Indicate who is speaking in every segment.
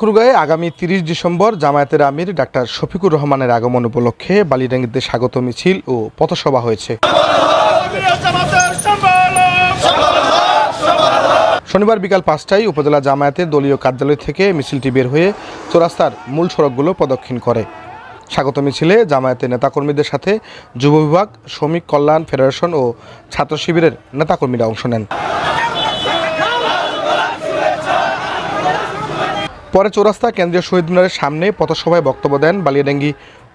Speaker 1: ঠাকুরগাঁয়ে আগামী তিরিশ ডিসেম্বর জামায়াতের আমির ডাক্তার শফিকুর রহমানের আগমন উপলক্ষে বালিডাঙ্গিতে স্বাগত মিছিল ও পথসভা হয়েছে। শনিবার বিকাল পাঁচটায় উপজেলা জামায়াতের দলীয় কার্যালয় থেকে মিছিলটি বের হয়ে চৌরাস্তার মূল সড়কগুলো প্রদক্ষিণ করে। স্বাগত মিছিলে জামায়াতের নেতাকর্মীদের সাথে যুব বিভাগ, শ্রমিক কল্যাণ, ফেডারেশন ও ছাত্র শিবিরের নেতাকর্মীরা অংশ নেন। পরে চৌরাস্তা কেন্দ্রীয় শহীদ মিনারের সামনে পথসভায় বক্তব্য দেন বালিয়াডাঙ্গি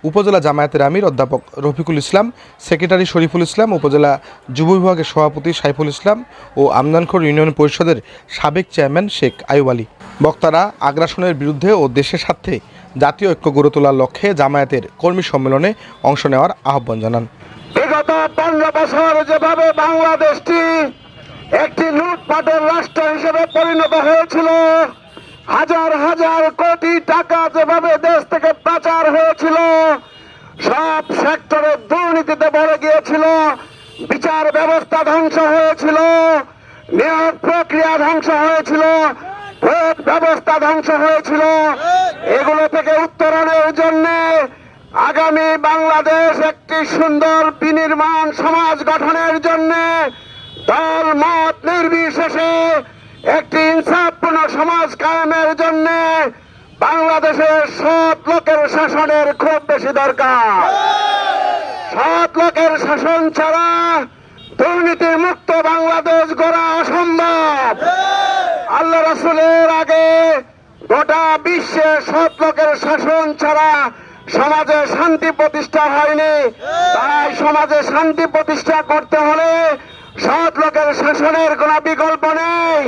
Speaker 1: উপজেলা জামায়াতের আমির অধ্যাপক রফিকুল ইসলাম, সেক্রেটারি শরীফুল ইসলাম, উপজেলা যুব বিভাগের সভাপতি সাইফুল ইসলাম ও আমদানখোর ইউনিয়ন পরিষদের সাবেক চেয়ারম্যান শেখ আয়ুব আলী। বক্তারা আগ্রাসনের বিরুদ্ধে ও দেশের স্বার্থে জাতীয় ঐক্য গড়ে তোলার লক্ষ্যে জামায়াতের কর্মী সম্মেলনে অংশ নেওয়ার আহ্বান জানান।
Speaker 2: যেভাবে বাংলাদেশটি একটি লুটপাটের রাষ্ট্র হিসেবে পরিণত হয়েছিল হাজার হাজার কোটি টাকা যেভাবে দেশ থেকে পাচার হয়েছিল, সব সেক্টরে দুর্নীতিতে ভরে গিয়েছিল, বিচার ব্যবস্থা ধ্বংস হয়েছিল, নিয়োগ প্রক্রিয়া ধ্বংস হয়েছিল, ভোট ব্যবস্থা ধ্বংস হয়েছিল। এগুলো থেকে উত্তরণের জন্যে আগামী বাংলাদেশ একটি সুন্দর বিনির্মাণ সমাজ গঠনের জন্য দল মত নির্বিশেষে একটি ইনসাফপূর্ণ সমাজ কায়েমের জন্য বাংলাদেশের সৎ লোকের শাসনের খুব বেশি দরকার। সৎ লোকের শাসন ছাড়া দুর্নীতি মুক্ত বাংলাদেশ গড়া অসম্ভব। আল্লাহ রাসুলের আগে গোটা বিশ্বে সৎ লোকের শাসন ছাড়া সমাজে শান্তি প্রতিষ্ঠা হয়নি। তাই সমাজে শান্তি প্রতিষ্ঠা করতে হলে সৎ লোকের শাসনের কোনো বিকল্প নেই।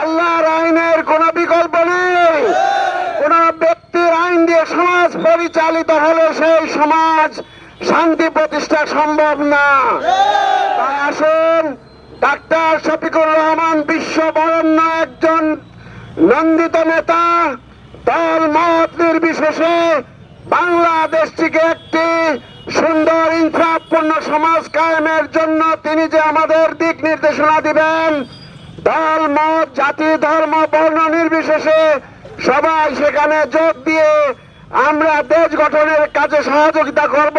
Speaker 2: আল্লাহর আইনের কোনো বিকল্প নেই। কোন ব্যক্তির আইন দিয়ে সমাজ পরিচালিত হলে সেই সমাজ শান্তি প্রতিষ্ঠা সম্ভব না। তাই আসুন, ডাক্তার শফিকুর রহমান বিশ্ব বরণ্য একজন নন্দিত নেতা, দল মত নির্বিশেষে বাংলাদেশটিকে একটি সুন্দর ইনসাফপূর্ণ সমাজ কায়েমের জন্য তিনি যে আমাদের দিক নির্দেশনা দিবেন দল মত জাতি ধর্ম বর্ণ নির্বিশেষে সবাই সেখানে যোগ দিয়ে আমরা দেশ গঠনের কাজে সহযোগিতা করব।